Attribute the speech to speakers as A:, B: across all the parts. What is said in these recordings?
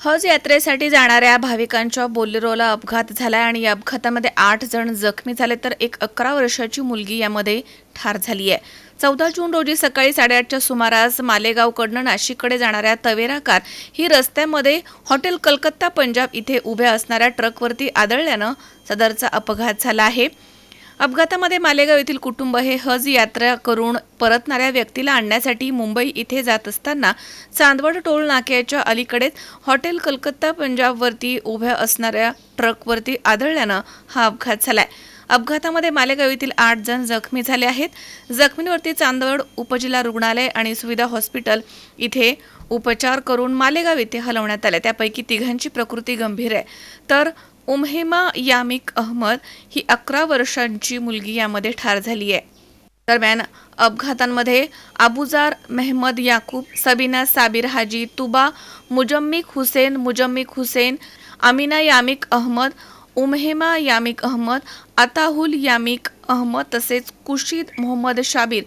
A: हज यात्रेसाठी जाणाऱ्या भाविकांच्या बोलेरोला अपघात झालाय आणि या अपघातामध्ये आठ जण जखमी झाले तर एक अकरा वर्षाची मुलगी यामध्ये ठार झाली आहे. चौदा जून रोजी सकाळी साडेआठच्या सुमारास मालेगावकडनं नाशिककडे जाणाऱ्या तवेरा कार ही रस्त्यामध्ये हॉटेल कलकत्ता पंजाब इथे उभ्या असणाऱ्या ट्रकवरती आदळल्यानं सदरचा अपघात झाला आहे. अपघातामध्ये मालेगाव येथील कुटुंब हे हज यात्रा करून परतणाऱ्या व्यक्तीला आणण्यासाठी मुंबई इथे जात असताना चांदवड टोल नाक्याच्या अलीकडेच हॉटेल कलकत्ता पंजाबवरती उभ्या असणाऱ्या ट्रकवरती आदळल्यानं हा अपघात झालाय. अपघातामध्ये मालेगाव येथील आठ जण जखमी झाले आहेत. जखमींवरती चांदवड उपजिल्हा रुग्णालय आणि सुविधा हॉस्पिटल इथे उपचार करून मालेगाव येथे हलवण्यात आले. त्यापैकी तिघांची प्रकृती गंभीर आहे. तर उम्हेमा यामिक अहमद ही अकरा वर्षांची मुलगी यामध्ये ठार झाली आहे. दरम्यान अपघातांमध्ये अबुजार मेहमद याकूब सबीना साबिर हाजी तुबा मुजम्मिक हुसेन मुजम्मिक हुसेन अमिना यामिक अहमद उम्हेमा यामिक अहमद अताहुल यामिक अहमद तसेच कुशीद मोहम्मद शाबीर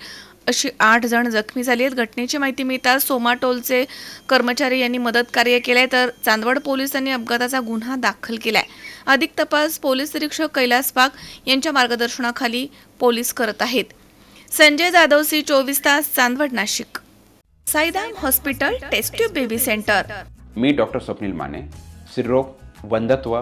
A: अशी आठ जण जखमी झाली आहेत. घटनेची माहिती मिळताच सोमाटोलचे कर्मचारी यांनी मदत कार्य केलंय तर चांदवड पोलिसांनी अपघाताचा गुन्हा दाखल केलाय. अधिक तपास पोलीस निरीक्षक कैलास पाक यांच्या मार्गदर्शनाखाली पोलीस करत आहेत. संजय जाधव सी चोवीस तास Chandwad Nashik. Saidham hospital test tube baby centre.
B: मी डॉक्टर स्वप्नील माने स्त्रीरोग वंधत्व